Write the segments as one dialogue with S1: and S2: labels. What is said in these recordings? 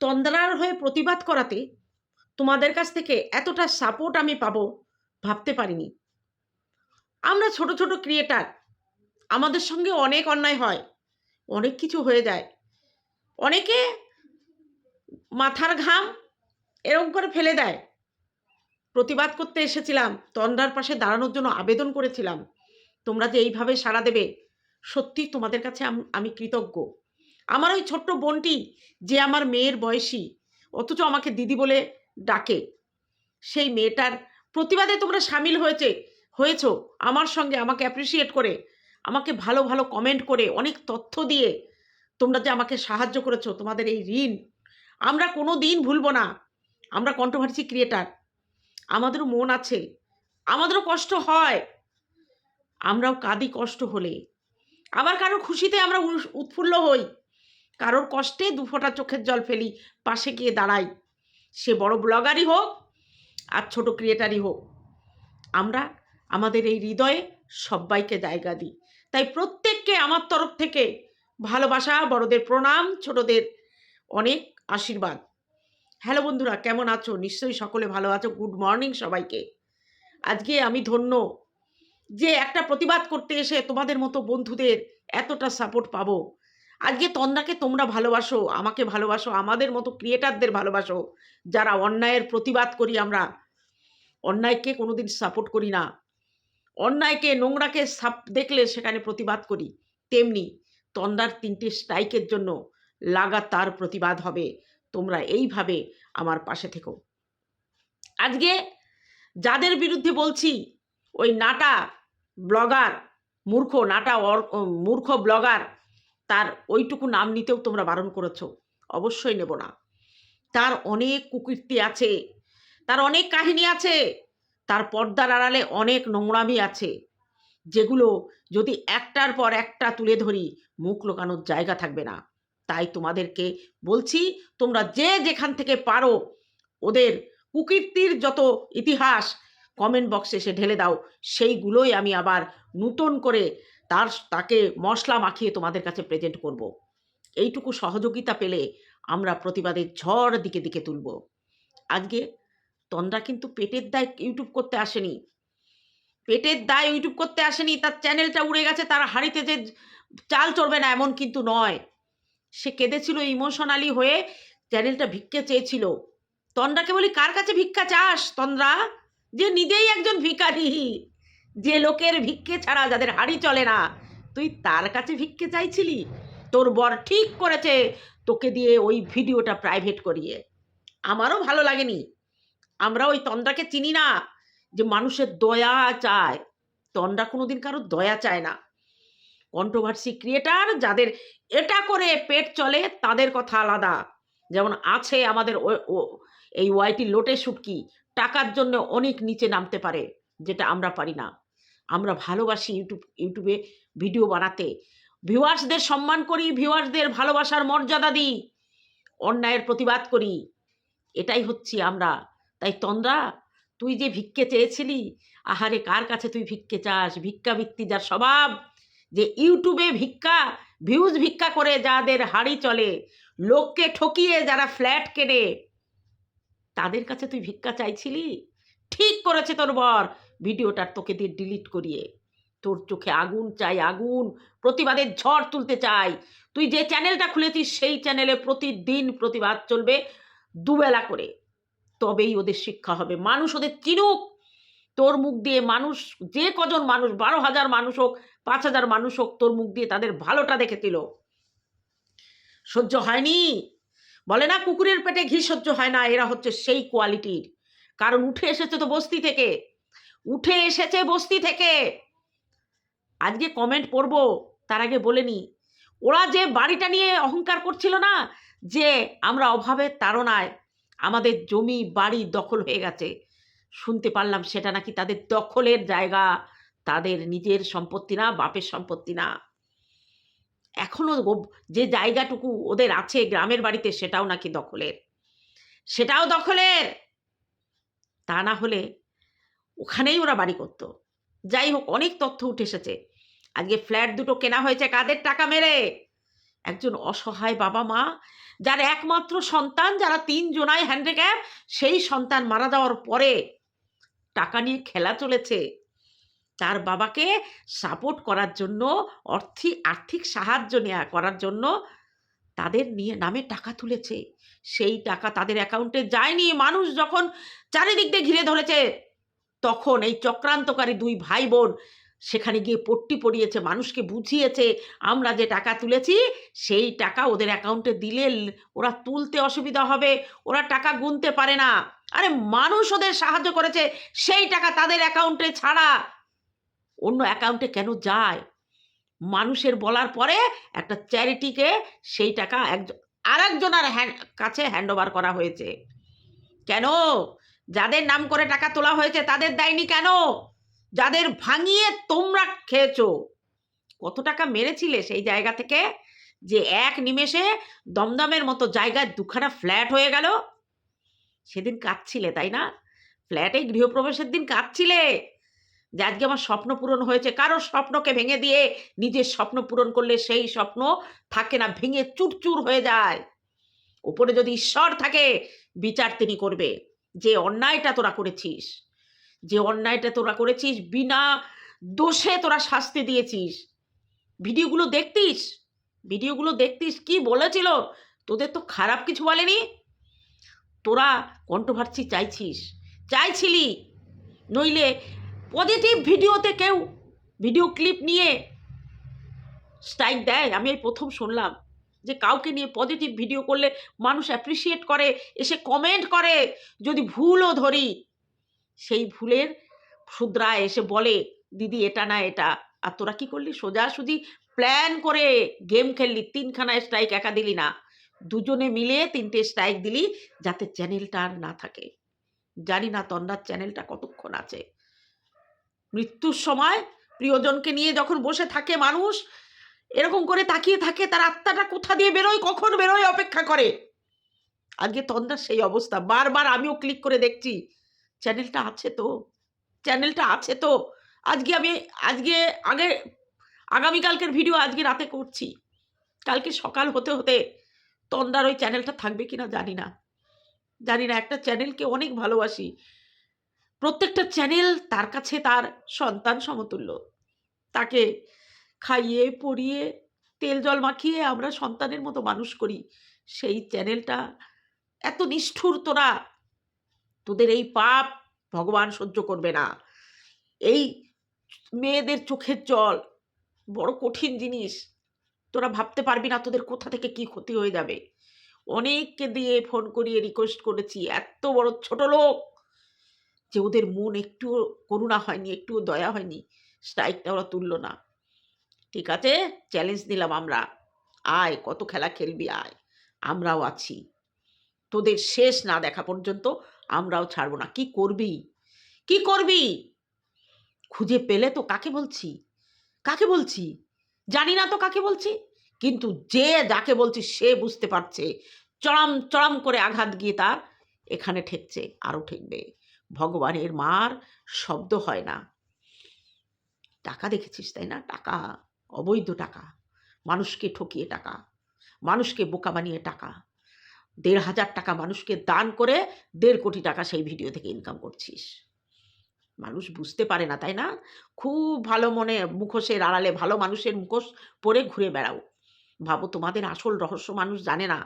S1: তন্দ্রার হয়ে প্রতিবাদ করাতে তোমাদের কাছ থেকে এতটা সাপোর্ট আমি পাবো ভাবতে পারিনি। আমরা ছোট ছোট ক্রিয়েটার আমাদের সঙ্গে অনেক অন্যায় হয়, অনেক কিছু হয়ে যায়। অনেকে মাথার ঘাম এরকম করে ফেলে দেয়। প্রতিবাদ করতে এসেছিলাম, তন্দ্রার পাশে দাঁড়ানোর জন্য আবেদন করেছিলাম। তোমরা যে এইভাবে সাড়া দেবে সত্যি তোমাদের কাছে আমি কৃতজ্ঞ। আমার ওই ছোট্ট বোনটি যে আমার মেয়ের বয়সী, অথচ আমাকে দিদি বলে ডাকে, সেই মেয়েটার প্রতিবাদে তোমরা সামিল হয়েছে, হয়েছ, আমার সঙ্গে আমাকে অ্যাপ্রিসিয়েট করে, আমাকে ভালো ভালো কমেন্ট করে, অনেক তথ্য দিয়ে তোমরা যে আমাকে সাহায্য করেছ, তোমাদের এই ঋণ, আমরা কোনো দিন ভুলবো না, আমরা কন্ট্রোভার্সি ক্রিয়েটার আমাদেরও মন আছে, আমাদেরও কষ্ট হয়, আমরাও কাঁদি কষ্ট হলে, আবার কারও খুশিতে আমরা উৎফুল্ল হই। কারোর কষ্টে দু ফোঁটা চোখের জল ফেলি, পাশে গিয়ে দাঁড়াই। সে বড় ব্লগারই হোক আর ছোট ক্রিয়েটারই হোক। আমরা আমাদের এই হৃদয়ে সবাইকে জায়গা দিই। তাই প্রত্যেককে আমার তরফ থেকে ভালোবাসা, বড়দের প্রণাম, ছোটদের অনেক আশীর্বাদ। হ্যালো বন্ধুরা, কেমন আছো? নিশ্চয়ই সকলে ভালো আছো। গুড মর্নিং সবাইকে। আজকে আমি ধন্য যে একটা প্রতিবাদ করতে এসে তোমাদের মতো বন্ধুদের এতটা সাপোর্ট পাবো। আজকে তন্দ্রাকে তোমরা ভালোবাসো, আমাকে ভালোবাসো, আমাদের মতো ক্রিয়েটারদের ভালোবাসো, যারা অন্যায়ের প্রতিবাদ করি আমরা। অন্যায়কে কোনোদিন সাপোর্ট করি না। অন্যায়কে, নোংরাকে সাপ দেখলে সেখানে প্রতিবাদ করি। তেমনি তন্দার তিনটে স্ট্রাইকের জন্য লাগাতার প্রতিবাদ হবে। তোমরা এইভাবে আমার পাশে থেকো। আজকে যাদের বিরুদ্ধে বলছি, ওই নাটা ব্লগার, মূর্খ, নাটা মূর্খ ব্লগার তার ওইটুকু নাম নিতেও তোমরা বারণ করেছ, অবশ্যই নেব না। তার অনেক কুকীর্তি আছে, তার অনেক কাহিনী আছে, তার পর্দার আড়ালে অনেক নোংরামি আছে, যেগুলো যদি একটার পর একটা তুলে ধরি, মুখ লোকানোর জায়গা থাকবে না। তাই তোমাদেরকে বলছি, তোমরা যে যেখান থেকে পারো, ওদের কুকীর্তির যত ইতিহাস কমেন্ট বক্সে এসে ঢেলে দাও, সেইগুলোই আমি আবার নূতন করে তার তাকে মশলা মাখিয়ে তোমাদের কাছে প্রেজেন্ট করব। এইটুকু সহযোগিতা পেলে আমরা প্রতিবাদের ঝড় দিকে দিকে তুলব। আজকে তন্দ্রা কিন্তু পেটের দায় ইউটিউব করতে আসেনি। পেটের দায় ইউটিউব করতে আসেনি, তার চ্যানেলটা উড়ে গেছে, তার হাড়িতে যে চাল চড়বে না এমন কিন্তু নয়। সে কেঁদেছিল ইমোশনালি হয়ে চ্যানেলটা ভিক্ষে চেয়েছিল। তন্দ্রাকে বলি, কার কাছে ভিক্ষা চাস তন্দ্রা? যে নিজেই একজন ভিখারি। যে লোকের ভিক্ষে ছাড়া যাদের হাড়ি চলে না, তুই তার কাছে ভিক্ষে চাইছিলি? তোর বর ঠিক করেছে তোকে দিয়ে ওই ভিডিওটা প্রাইভেট করিয়ে। আমারও ভালো লাগেনি। আমরা ওই তন্দ্রাকে চিনি না যে মানুষের দয়া চায়। তন্দ্রা কোনোদিন কারও দয়া চায় না। কন্ট্রোভার্সি ক্রিয়েটার যাদের এটা করে পেট চলে, তাদের কথা আলাদা। যেমন আছে আমাদের এই ওয়াইটি লোটে শুটকি, টাকার জন্য অনেক নিচে নামতে পারে, যেটা আমরা পারি না। আমরা ভালোবাসি ইউটিউব, ইউটিউবে ভিডিও বানাতে। ভিউয়ার্সদের সম্মান করি, ভিউয়ার্সদের ভালোবাসার মর্যাদা দিই, অন্যায়ের প্রতিবাদ করি। এটাই হচ্ছি আমরা। তাই তন্দ্রা, তুই যে ভিক্ষে চেয়েছিলি, আহারে কার কাছে তুই ভিক্ষে চাস? ভিক্ষাবৃত্তি যার স্বভাব। যে ইউটিউবে ভিক্ষা, ভিউজ ভিক্ষা করে যাদের হাড়ি চলে, লোককে ঠকিয়ে যারা ফ্ল্যাট কেনে, তাদের কাছে তুই ভিক্ষা চাইছিলি? ঠিক করেছে তোর বর। ভিডিওটার তোকে দিয়ে ডিলিট করিয়ে। তোর চোখে আগুন চাই, আগুন। প্রতিবাদের ঝড় তুলতে চাই। তুই যে চ্যানেলটা খুলেছিস, সেই চ্যানেলে প্রতিদিন প্রতিবাদ চলবে দুবেলা করে। তবেই ওদের শিক্ষা হবে। মানুষ ওদের চিনুক। তোর মুখ দিয়ে মানুষ, যে কজন মানুষ, বারো হাজার মানুষ হোক, পাঁচ হাজার মানুষ হোক, তোর মুখ দিয়ে তাদের ভালোটা দেখেছিল সহ্য হয়নি। বলে না, কুকুরের পেটে ঘি সহ্য হয় না, এরা হচ্ছে সেই কোয়ালিটির কারণ উঠে এসেছে তো বস্তি থেকে। উঠে এসেছে বস্তি থেকে। আজকে কমেন্ট পড়ব, তার আগে বলে নি, ওরা যে বাড়িটা নিয়ে অহংকার করছিল না, যে আমরা অভাবের তাড়নায় আমাদের জমি বাড়ি দখল হয়ে গেছে, শুনতে পারলাম সেটা নাকি তাদের দখলের জায়গা, তাদের নিজের সম্পত্তি না, বাপের সম্পত্তি না। এখনও যে জায়গাটুকু ওদের আছে গ্রামের বাড়িতে, সেটাও নাকি দখলের। সেটাও দখলের! তা না হলে ওখানেই ওরা বাড়ি করতো। যাই হোক, অনেক তথ্য উঠে এসেছে। আজকে ফ্ল্যাট দুটো কেনা হয়েছে কাদের টাকা মেরে? একজন অসহায় বাবা মা, যার একমাত্র সন্তান, যারা তিন জনাই হ্যান্ডিক্যাপ সেই সন্তান মারা যাওয়ার পরে টাকা নিয়ে খেলা চলেছে। তার বাবাকে সাপোর্ট করার জন্য অর্থিক আর্থিক সাহায্য নেওয়া করার জন্য তাদের নিয়ে, নামে টাকা তুলেছে। সেই টাকা তাদের অ্যাকাউন্টে যায়নি। মানুষ যখন চারিদিক দিয়ে ঘিরে ধরেছে তখন এই চক্রান্তকারী দুই ভাই বোন সেখানে গিয়ে পট্টি পড়িয়েছে মানুষকে বুঝিয়েছে, আমরা যে টাকা তুলেছি, সেই টাকা ওদের অ্যাকাউন্টে দিলে ওরা তুলতে অসুবিধা হবে, ওরা টাকা গুনতে পারে না। আরে মানুষ ওদের সাহায্য করেছে, সেই টাকা তাদের অ্যাকাউন্টে ছাড়া। অন্য অ্যাকাউন্টে কেন যায়? মানুষের বলার পরে একটা চ্যারিটিকে সেই টাকা একজন আরেকজনের হ্যান্ড কাছে হ্যান্ড ওভার করা হয়েছে। কেন? যাদের নাম করে টাকা তোলা হয়েছে, তাদের দেয়নি কেন? যাদের ভাঙিয়ে তোমরা খেয়েছো। কত টাকা মেরেছিলে সেই জায়গা থেকে যে এক নিমেষে দমদমের মতো জায়গায় দুখানা ফ্ল্যাট হয়ে গেল? সেদিন কাঁদছিলে, তাই না? ফ্ল্যাটে গৃহপ্রবেশের দিন কাঁদছিলে যে আজকে আমার স্বপ্ন পূরণ হয়েছে। কারোর স্বপ্নকে ভেঙে দিয়ে নিজের স্বপ্ন পূরণ করলে সেই স্বপ্ন থাকে না, ভেঙে চুরচুর হয়ে যায়। উপরে যদি ঈশ্বর থাকে, বিচার তিনি করবে। যে অন্যায়টা তোরা করেছিস, যে অন্যায়টা তোরা করেছিস, বিনা দোষে তোরা শাস্তি দিয়েছিস। ভিডিওগুলো দেখতিস? ভিডিওগুলো দেখতিস? কি বলেছিল? তোদের তো খারাপ কিছু বলেনি? তোরা কন্ট্রোভার্সি চাইছিস। চাইছিলি। নইলে পজিটিভ ভিডিওতে কেউ ভিডিও ক্লিপ নিয়ে স্ট্রাইক দেয়। আমি এই প্রথম শুনলাম। যে কাউকে নিয়ে পজিটিভ ভিডিও করলে মানুষ অ্যাপ্রিসিয়েট করে, এসে কমেন্ট করে, যদি ভুলও ধরি, সেই ভুলের শুধরায় এসে বলে, দিদি, এটা না, এটা। আর তোরা কী করলি? সোজাসুজি প্ল্যান করে গেম খেললি, তিনখানা স্ট্রাইক একা দিলি না। দুজনে মিলে তিনটে স্ট্রাইক দিলি, যাতে চ্যানেলটা আর না থাকে। জানি না তন্ডার চ্যানেলটা কতক্ষণ আছে। মৃত্যুর সময় প্রিয়জনকে নিয়ে যখন বসে থাকে মানুষ এরকম করে তাকিয়ে থাকে তার আত্মাটা কোথা দিয়ে বেরোয়, কখন বেরোয় অপেক্ষা করে। আজকে তন্দার সেই অবস্থা, বারবার আমিও ক্লিক করে দেখছি চ্যানেলটা আছে তো? চ্যানেলটা আছে তো? আজকে আমি, আজকে আগে আগামীকালকের ভিডিও আজকে রাতে করছি। কালকে সকাল হতে হতে তন্দার ওই চ্যানেলটা থাকবে কিনা জানি না। জানি না, একটা চ্যানেলকে অনেক ভালোবাসি। প্রত্যেকটা চ্যানেল তার কাছে তার সন্তান সমতুল্য। তাকে খাইয়ে পরিয়ে তেল জল মাখিয়ে আমরা সন্তানের মতো মানুষ করি। সেই চ্যানেলটা এত নিষ্ঠুর তোরা। তোদের এই পাপ ভগবান সহ্য করবে না। এই মেয়েদের চোখের জল বড় কঠিন জিনিস। তোরা ভাবতে পারবি না তোদের কোথা থেকে কি ক্ষতি হয়ে যাবে। অনেককে দিয়ে ফোন করিয়ে রিকোয়েস্ট করেছি, এত বড় ছোট লোক যে ওদের মন একটু করুণা হয়নি, একটুও দয়া হয়নি। স্ট্রাইকটা ওরা তুললো না। ঠিক আছে? চ্যালেঞ্জ দিলাম আমরা। আয়, কত খেলা খেলবি আয়। আমরাও আছি। তোদের শেষ না দেখা পর্যন্ত আমরাও ছাড়বো না। কি করবি? কি করবি? খুঁজে পেলে তো কাকে বলছি? কাকে বলছি? জানি না তো কাকে বলছি। কিন্তু যে যাকে বলছি সে বুঝতে পারছে। চড়াম চড়াম করে আঘাত গিয়ে তার এখানে ঠেকছে আরও ঠেকবে। ভগবানের মার শব্দ হয় না। টাকা দেখেছিস তাই না? টাকা। অবৈধ টাকা, মানুষকে ঠকিয়ে টাকা, মানুষকে বোকা বানিয়ে টাকা। দেড় হাজার টাকা মানুষকে দান করে দেড় কোটি টাকা সেই ভিডিও থেকে ইনকাম করছিস। মানুষ বুঝতে পারে না, তাই না? খুব ভালো মনে মুখোশের আড়ালে ভালো মানুষের মুখোশ পরে ঘুরে বেড়াও। ভাবো তোমাদের আসল রহস্য মানুষ জানে না।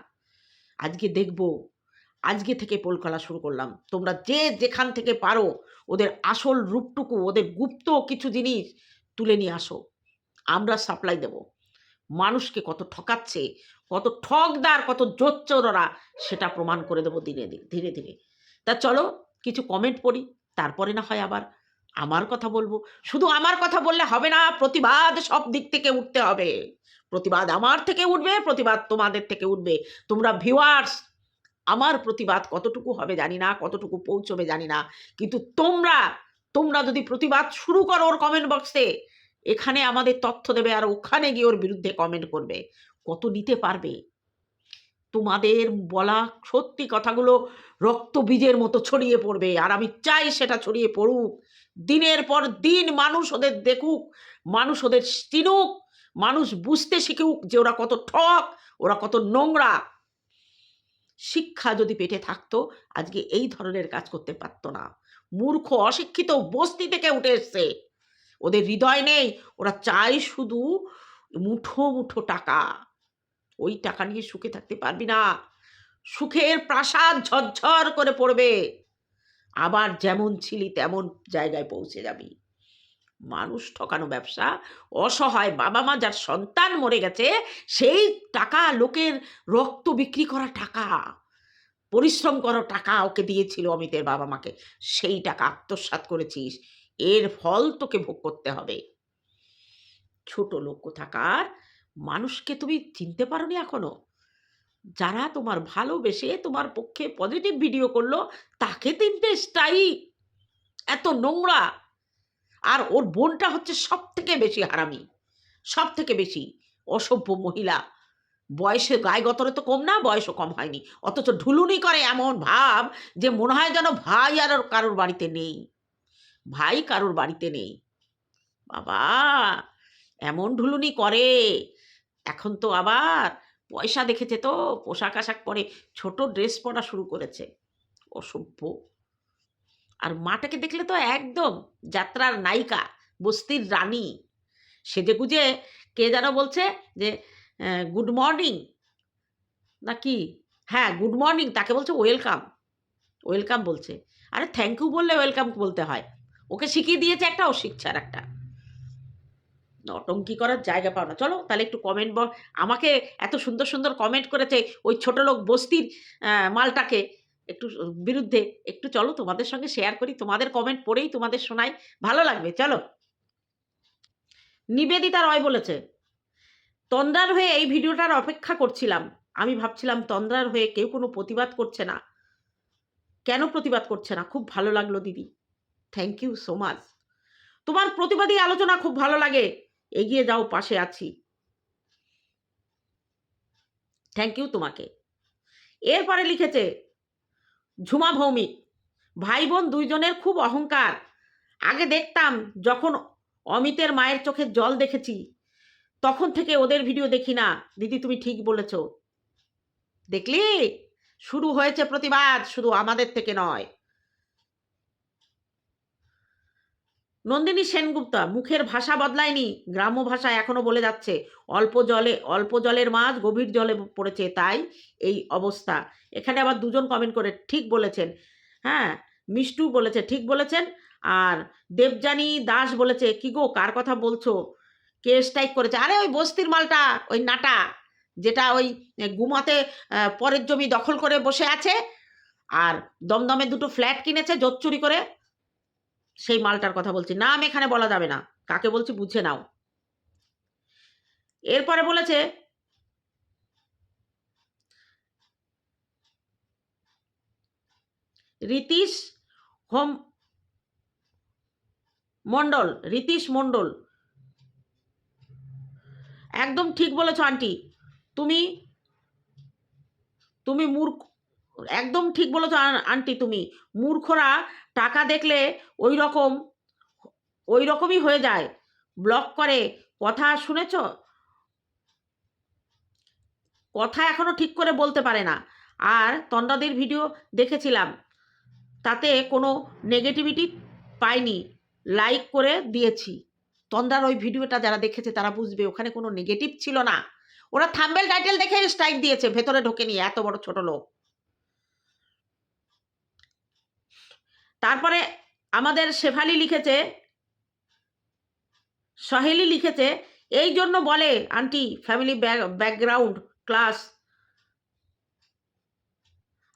S1: আজকে দেখব, আজকে থেকে পোলকলা শুরু করলাম। তোমরা যে যেখান থেকে পারো, ওদের আসল রূপটুকু, ওদের গুপ্ত কিছু জিনিস তুলে নিয়ে আসো। আমরা সাপ্লাই দেব। মানুষকে কত ঠকাচ্ছে, কত ঠকদার, কত জোচ্চোররা সেটা প্রমাণ করে দেবো দিনে ধীরে ধীরে। তা চলো কিছু কমেন্ট পড়ি, তারপরে না হয় আবার আমার কথা বলব। শুধু আমার কথা বললে হবে না, প্রতিবাদ সব দিক থেকে উঠতে হবে। প্রতিবাদ আমার থেকে উঠবে, প্রতিবাদ তোমাদের থেকে উঠবে। তোমরা ভিউয়ার্স আমার প্রতিবাদ কতটুকু হবে জানি না, কতটুকু পৌঁছবে জানি না। কিন্তু তোমরা তোমরা যদি প্রতিবাদ শুরু করো ওর কমেন্ট বক্সে এখানে আমাদের তথ্য দেবে আর ওখানে গিয়ে ওর বিরুদ্ধে কমেন্ট করবে। কত নিতে পারবে? তোমাদের বলা সত্যি কথাগুলো রক্ত বীজের মতো ছড়িয়ে পড়বে আর আমি চাই সেটা ছড়িয়ে পড়ুক। দিনের পর দিন মানুষ ওদের দেখুক, মানুষ ওদের চিনুক, মানুষ বুঝতে শিখুক যে ওরা কত ঠক, ওরা কত নোংরা। শিক্ষা যদি পেটে থাকতো, আজকে এই ধরনের কাজ করতে পারতো না। মূর্খ, অশিক্ষিত বস্তি থেকে উঠে এসছে। ওদের হৃদয় নেই। ওরা চায় শুধু মুঠো মুঠো টাকা। ওই টাকা নিয়ে সুখে থাকতে পারবি না। সুখের প্রাসাদ ঝরঝর করে পড়বে। আবার যেমন ছিলি তেমন জায়গায় পৌঁছে যাবি। মানুষ ঠকানো ব্যবসা, অসহায় বাবা মা যার সন্তান মরে গেছে, সেই টাকা লোকের রক্ত বিক্রি করা টাকা, পরিশ্রম করা টাকা ওকে দিয়েছিল অমিতের বাবা মাকে সেই টাকা আত্মসাৎ করেছিস। এর ফল তোকে ভোগ করতে হবে। ছোট লোক থাকার মানুষকে তুমি চিনতে পারোনি এখনও? যারা তোমার ভালোবেসে তোমার পক্ষে পজিটিভ ভিডিও করল, তাকে তিনটে স্ট্রাইক এত নোংরা। আর ওর বোনটা হচ্ছে সব থেকে বেশি হারামি। সব থেকে বেশি অসভ্য মহিলা। বয়সে গায়ে গতরে তো কম না, বয়সও কম হয়নি। অথচ ঢুলুনি করে এমন ভাব যে মনে হয় যেন ভাই আর কারোর বাড়িতে নেই। ভাই কারোর বাড়িতে নেই। বাবা, এমন ঢুলুনি করে। এখন তো আবার পয়সা দেখেছে তো, পোশাক আশাক পরে ছোট ড্রেস পরা শুরু করেছে। অসভ্য। আর মাটাকে দেখলে তো একদম যাত্রার নায়িকা, বস্তির রানী। সেজে গুজে কে যেন বলছে যে গুড মর্নিং নাকি হ্যাঁ গুড মর্নিং তাকে বলছে ওয়েলকাম। ওয়েলকাম বলছে। আরে, থ্যাংক ইউ বললে ওয়েলকাম বলতে হয়। ওকে শিখিয়ে দিয়েছে একটা, ও শিখছে আর একটা নটঙ্কি করার জায়গা পাও না। চলো, তাহলে একটু কমেন্ট বল। আমাকে এত সুন্দর সুন্দর কমেন্ট করেছে ওই ছোট লোক বস্তির মালটাকে। একটু বিরুদ্ধে, একটু চলো তোমাদের সঙ্গে শেয়ার করি। তোমাদের কমেন্ট পড়েই তোমাদের শোনাই। ভালো লাগবে, চলো। নিবেদিতা রয় বলেছে, তন্দ্রার হয়ে এই ভিডিওটার অপেক্ষা করছিলাম। আমি ভাবছিলাম তন্দ্রার হয়ে কেউ কোনো প্রতিবাদ করছে না। কেন প্রতিবাদ করছে না? খুব ভালো লাগল দিদি। থ্যাংক ইউ সো মাচ তোমার প্রতিবাদী আলোচনা খুব ভালো লাগে। এগিয়ে যাও, পাশে আছি। থ্যাংক ইউ তোমাকে। এরপরে লিখেছে, ঝুমা ভৌমিক ভাই বোন দুইজনের খুব অহংকার। আগে দেখতাম যখন অমিতের মায়ের চোখে জল দেখেছি, তখন থেকে ওদের ভিডিও দেখি না। দিদি, তুমি ঠিক বলেছ। দেখলি? শুরু হয়েছে প্রতিবাদ, শুধু আমাদের থেকে নয়। নন্দিনী সেনগুপ্তা, মুখের ভাষা বদলায়নি, গ্রাম্য ভাষা এখনও বলে যাচ্ছে, অল্প জলে, অল্প জলের মাছ গভীর জলে পড়েছে, তাই এই অবস্থা। এখানে আবার দুজন কমেন্ট করে, ঠিক বলেছেন হ্যাঁ মিষ্টু বলেছে, ঠিক বলেছেন, আর দেবযানী দাস বলেছে, কি গো, কার কথা বলছো? কে স্ট্রাইক করেছে, আরে ওই বস্তির মালটা, ওই নাটা, যেটা ওই গুমাতে পরের জমি দখল করে বসে আছে, আর দমদমে দুটো ফ্ল্যাট কিনেছে, জোত চুরি করে সেই মালটার কথা বলছি। নাম এখানে বলা যাবে না। কাকে বলছি বুঝে নাও। এরপরে বলেছে, রীতিশ হোম মণ্ডল, রীতিশ মণ্ডল। একদম ঠিক বলেছ, আন্টি। তুমি তুমি মূর্খ একদম ঠিক বলেছ আন্টি তুমি। মূর্খরা টাকা দেখলে ওই রকম ওই রকমই হয়ে যায়। ব্লক করে। কথা শুনেছ? কথা এখনও ঠিক করে বলতে পারে না। আর তন্ডাদের ভিডিও দেখেছিলাম। তাতে কোনো নেগেটিভিটি পাইনি। লাইক করে দিয়েছি। তন্দার ওই ভিডিওটা যারা দেখেছে তারা বুঝবে, ওখানে কোনো নেগেটিভ ছিল না। ওরা থাম্বেল টাইটেল দেখে স্ট্রাইক দিয়েছে, ভেতরে ঢোকে নিয়ে এত বড় ছোট লোক। তারপরে আমাদের শেফালি লিখেছে, সহেলি লিখেছে, এই জন্য বলে, aunty family background class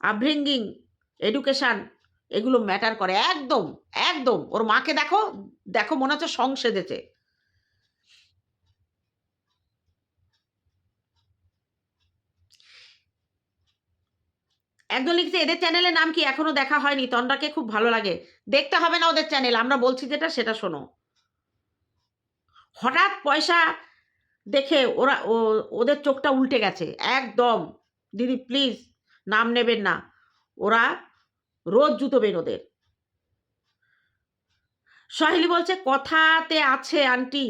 S1: upbringing education এগুলো ম্যাটার করে। একদম একদম। ওর মাকে দেখো দেখো মনে হচ্ছে সং সেজেছে। একজন লিখছে, এদের চ্যানেলের নাম কি এখনও দেখা হয়নি? তন্ডাকে খুব ভালো লাগে। দেখতে হবে না ওদের চ্যানেল আমরা বলছি যেটা, সেটা শোনো। হঠাৎ পয়সা দেখে ওরা ওদের চোখটা উল্টে গেছে। একদম, দিদি প্লিজ নাম নেবেন না। ওরা রোজ জুতোবেন ওদের। সহেলি বলছে, কথাতে আছে, আন্টি।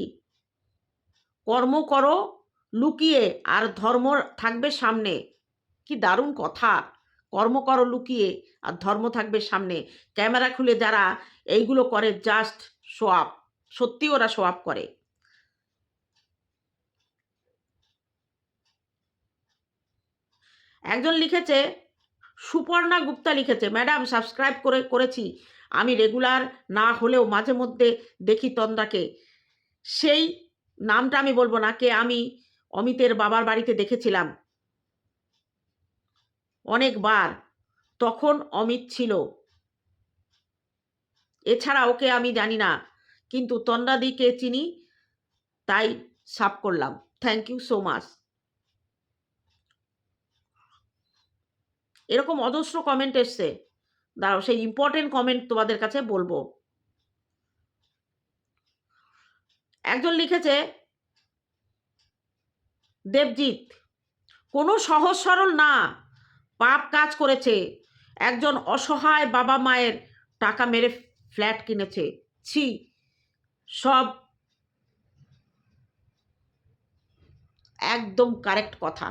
S1: কর্ম করো, লুকিয়ে, আর ধর্ম থাকবে সামনে। কি দারুণ কথা। কর্ম করো লুকিয়ে, আর ধর্ম থাকবে সামনে। ক্যামেরা খুলে যারা এইগুলো করে জাস্ট শো আপ সত্যি ওরা শো আপ করে। একজন লিখেছে, সুপর্ণা গুপ্তা লিখেছে, ম্যাডাম সাবস্ক্রাইব করে, করেছি। আমি রেগুলার না হলেও মাঝে মধ্যে দেখি তন্দাকে সেই নামটা আমি বলব না, কে আমি অমিতের বাবার বাড়িতে দেখেছিলাম। অনেকবার। তখন অমিত ছিল। এছাড়া ওকে আমি জানি না, কিন্তু তন্ডাদিকে চিনি, তাই সাপ করলাম। থ্যাংক ইউ সো মাচ এরকম অজস্র কমেন্ট এসছে। দাঁড়াও, সেই ইম্পর্টেন্ট কমেন্ট তোমাদের কাছে বলব। একজন লিখেছে, দেবজিৎ, কোনো সহজ সরল না। পাপ কাজ করেছে। একজন অসহায় বাবা মায়ের টাকা মেরে ফ্ল্যাট কিনেছে। ছি, সব একদম কারেক্ট কথা।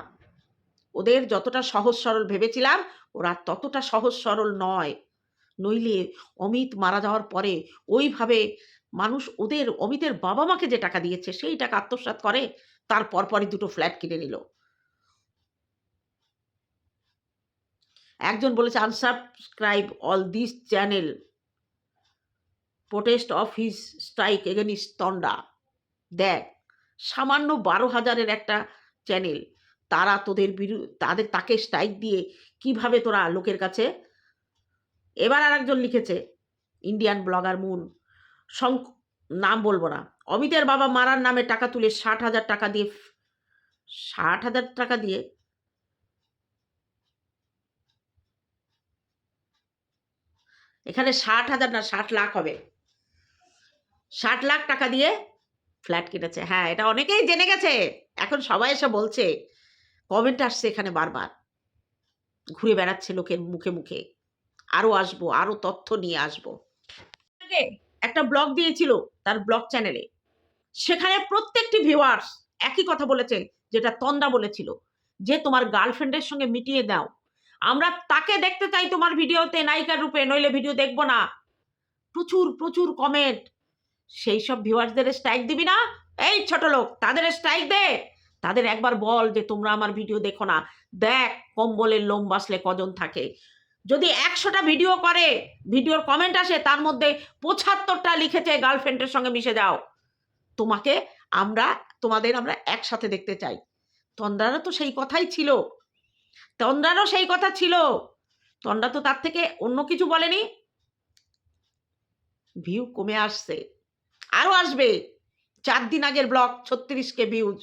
S1: ওদের যতটা সহজ সরল ভেবেছিলাম, ওরা ততটা সহজ সরল নয়। নইলে অমিত মারা যাওয়ার পরে ওইভাবে মানুষ ওদের, অমিতের বাবা মাকে যে টাকা দিয়েছে, সেই টাকা আত্মসাৎ করে, তার পরপরই দুটো ফ্ল্যাট কিনে নিল। একজন বলেছে unsubscribe all this channel protest of his strike against Tandra দেখ, সামান্য বারো হাজারের একটা চ্যানেল তারা তোদের বিরু, তাদের, তাকে স্ট্রাইক দিয়ে কীভাবে তোরা লোকের কাছে? এবার আর একজন লিখেছে ইন্ডিয়ান ব্লগার মুন শঙ্ক নাম বলব না। অমিতের বাবা মারার নামে টাকা তুলে ষাট হাজার টাকা দিয়ে, ষাট হাজার টাকা দিয়ে এখানে ষাট হাজার না, ষাট লাখ হবে। ষাট লাখ টাকা দিয়ে ফ্ল্যাট কিনেছে হ্যাঁ এটা অনেকেই জেনে গেছে। এখন সবাই এসে বলছে। কমেন্ট আসছে এখানে বারবার। ঘুরে বেড়াচ্ছে লোকের মুখে মুখে। আরও আসব আরও তথ্য নিয়ে আসব। একটা ব্লগ দিয়েছিল তার ব্লগ চ্যানেলে সেখানে প্রত্যেকটি ভিউয়ার্স একই কথা বলেছে যেটা তন্দা বলেছিল। যে তোমার গার্লফ্রেন্ডের সঙ্গে মিটিয়ে দাও। আমরা তাকে দেখতে চাই তোমার ভিডিওতে নায়িকার রূপে, নইলে ভিডিও দেখব না। প্রচুর প্রচুর কমেন্ট সেই সব ভিউয়ার্সদের স্ট্রাইক দিবি না? এই ছোট লোক, তাদের স্ট্রাইক দে। তাদের একবার বল যে তোমরা আমার ভিডিও দেখো না। দেখ কম্বলের লোম বাসলে কজন থাকে। যদি একশোটা ভিডিও করে, ভিডিওর কমেন্ট আসে, তার মধ্যে পঁচাত্তরটা লিখেছে গার্লফ্রেন্ডের সঙ্গে মিশে যাও। তোমাকে আমরা, তোমাদের আমরা একসাথে দেখতে চাই। তন্দ্রারা তো সেই কথাই ছিল। তন্দ্রারও সেই কথা ছিল। তন্দ্রা তো তার থেকে অন্য কিছু বলেনি। ভিউ কমে আসছে। আরও আসবে। চার দিন আগের ব্লগ ছত্রিশকে ভিউজ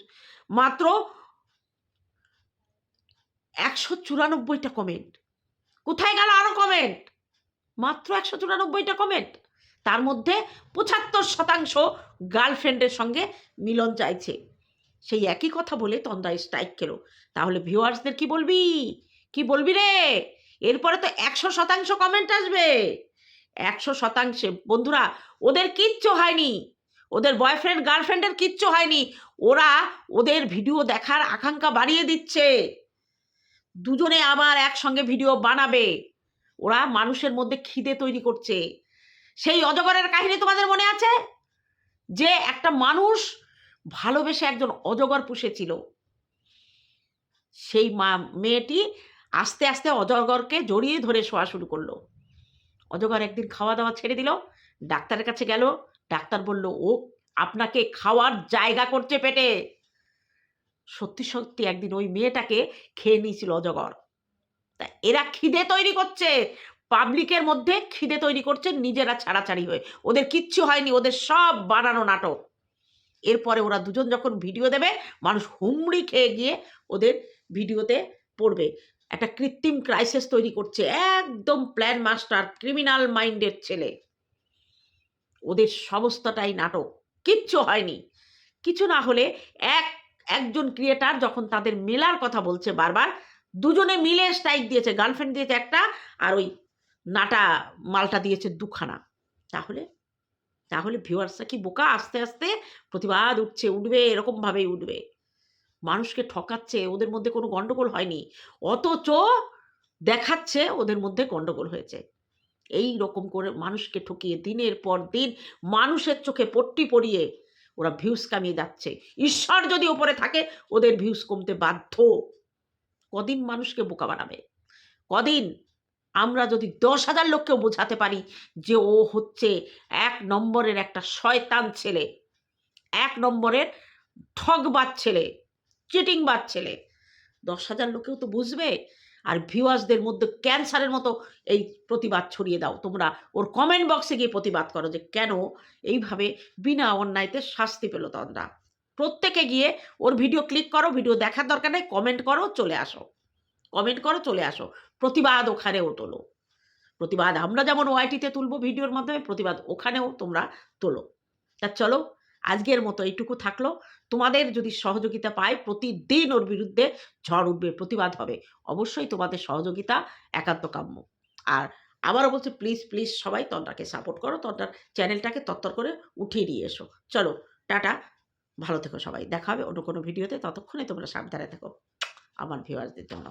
S1: মাত্র একশো চুরানব্বইটা কমেন্ট কোথায় গেল আরও কমেন্ট মাত্র একশো চুরানব্বইটা কমেন্ট তার মধ্যে পঁচাত্তর শতাংশ গার্লফ্রেন্ডের সঙ্গে মিলন চাইছে। সেই একই কথা বলে তন্দা স্ট্রাইক খেলো। তাহলে ভিউয়ার্সদের কি বলবি? কি বলবি রে? এরপরে তো একশো শতাংশ কমেন্ট আসবে। একশো শতাংশে। বন্ধুরা, ওদের কিচ্ছু হয়নি। ওদের বয়ফ্রেন্ড গার্লফ্রেন্ডের কিচ্ছু হয়নি। ওরা ওদের ভিডিও দেখার আকাঙ্ক্ষা বাড়িয়ে দিচ্ছে। দুজনে আবার একসঙ্গে ভিডিও বানাবে। ওরা মানুষের মধ্যে খিদে তৈরি করছে। সেই অজগরের কাহিনী তোমাদের মনে আছে? যে একটা মানুষ ভালোবেসে একজন অজগর পুষেছিল। সেই মা, মেয়েটি আস্তে আস্তে অজগরকে জড়িয়ে ধরে শোয়া শুরু করল। অজগর একদিন খাওয়া দাওয়া ছেড়ে দিল, ডাক্তারের কাছে গেল, ডাক্তার বলল, ও আপনাকে খাওয়ার জায়গা করছে পেটে। সত্যি সত্যি একদিন ওই মেয়েটাকে খেয়ে নিয়েছিল অজগর। তা এরা খিদে তৈরি করছে, পাবলিকের মধ্যে খিদে তৈরি করছে, নিজেরা ছাড়াছাড়ি হয়ে। ওদের কিচ্ছু হয়নি, ওদের সব বানানো নাটক। এরপরে ওরা দুজন যখন ভিডিও দেবে, মানুষ হুমড়ি খেয়ে গিয়ে ওদের ভিডিওতে পড়বে। একটা কৃত্রিম ক্রাইসিস তৈরি করছে, একদম প্ল্যান মাস্টার ক্রিমিনাল মাইন্ডের ছেলে। ওদের সমস্তটাই নাটক, কিচ্ছু হয়নি। কিছু না হলে এক, একজন ক্রিয়েটার যখন তাদের মেলার কথা বলছে বারবার, দুজনে মিলে স্ট্রাইক দিয়েছে গার্লফ্রেন্ড দিয়েছে একটা, আর ওই নাটা মালটা দিয়েছে দুখানা। তাহলে তাহলে ভিউয়ার্সরা কি বোকা? আস্তে আস্তে প্রতিবাদ উঠছে, উঠবে, এরকমভাবেই উঠবে। মানুষকে ঠকাচ্ছে, ওদের মধ্যে কোনো গণ্ডগোল হয়নি। অথচ দেখাচ্ছে ওদের মধ্যে গণ্ডগোল হয়েছে। এই রকম করে মানুষকে ঠকিয়ে দিনের পর দিন মানুষের চোখে পট্টি পরিয়ে ওরা ভিউজ কামিয়ে যাচ্ছে। ঈশ্বর যদি ওপরে থাকে, ওদের ভিউজ কমতে বাধ্য। কদিন মানুষকে বোকা বানাবে? কদিন? আমরা যদি দশ হাজার লোককেও বোঝাতে পারি যে ও হচ্ছে এক নম্বরের একটা শয়তান ছেলে, এক নম্বরের ঠগবাজ ছেলে, চিটিংবাজ ছেলে, দশ হাজার লোকেও তো বুঝবে। আর ভিউয়ার্সদের মধ্যে ক্যান্সারের মতো এই প্রতিবাদ ছড়িয়ে দাও। তোমরা ওর কমেন্ট বক্সে গিয়ে প্রতিবাদ করো যে কেন এইভাবে বিনা অন্যায়তে শাস্তি পেল তন্দ্রা প্রত্যেকে গিয়ে ওর ভিডিও ক্লিক করো ভিডিও দেখার দরকার নেই কমেন্ট করো, চলে আসো। কমেন্ট করো, চলে আসো। প্রতিবাদ ওখানেও তোলো। প্রতিবাদ আমরা যেমন ওয়াইটিতে তুলবো ভিডিওর মাধ্যমে, প্রতিবাদ ওখানেও তোমরা তোলো। তা চলো, আজকের মতো এইটুকু থাকল। তোমাদের যদি সহযোগিতা পাই প্রতিদিন ওর বিরুদ্ধে ঝড় উঠবে, প্রতিবাদ হবে। অবশ্যই তোমাদের সহযোগিতা একান্ত কাম্য। আর আবারও বলছি প্লিজ প্লিজ সবাই তন্দ্রাকে সাপোর্ট করো, তন্দ্রার চ্যানেলটাকে তত্তর করে উঠিয়ে নিয়ে এসো। চলো, টাটা। ভালো থেকো সবাই। দেখা হবে অন্য কোনো ভিডিওতে। ততক্ষণে তোমরা সাবধানে থেকো। আমার ভিউয়ার্সদের জন্য।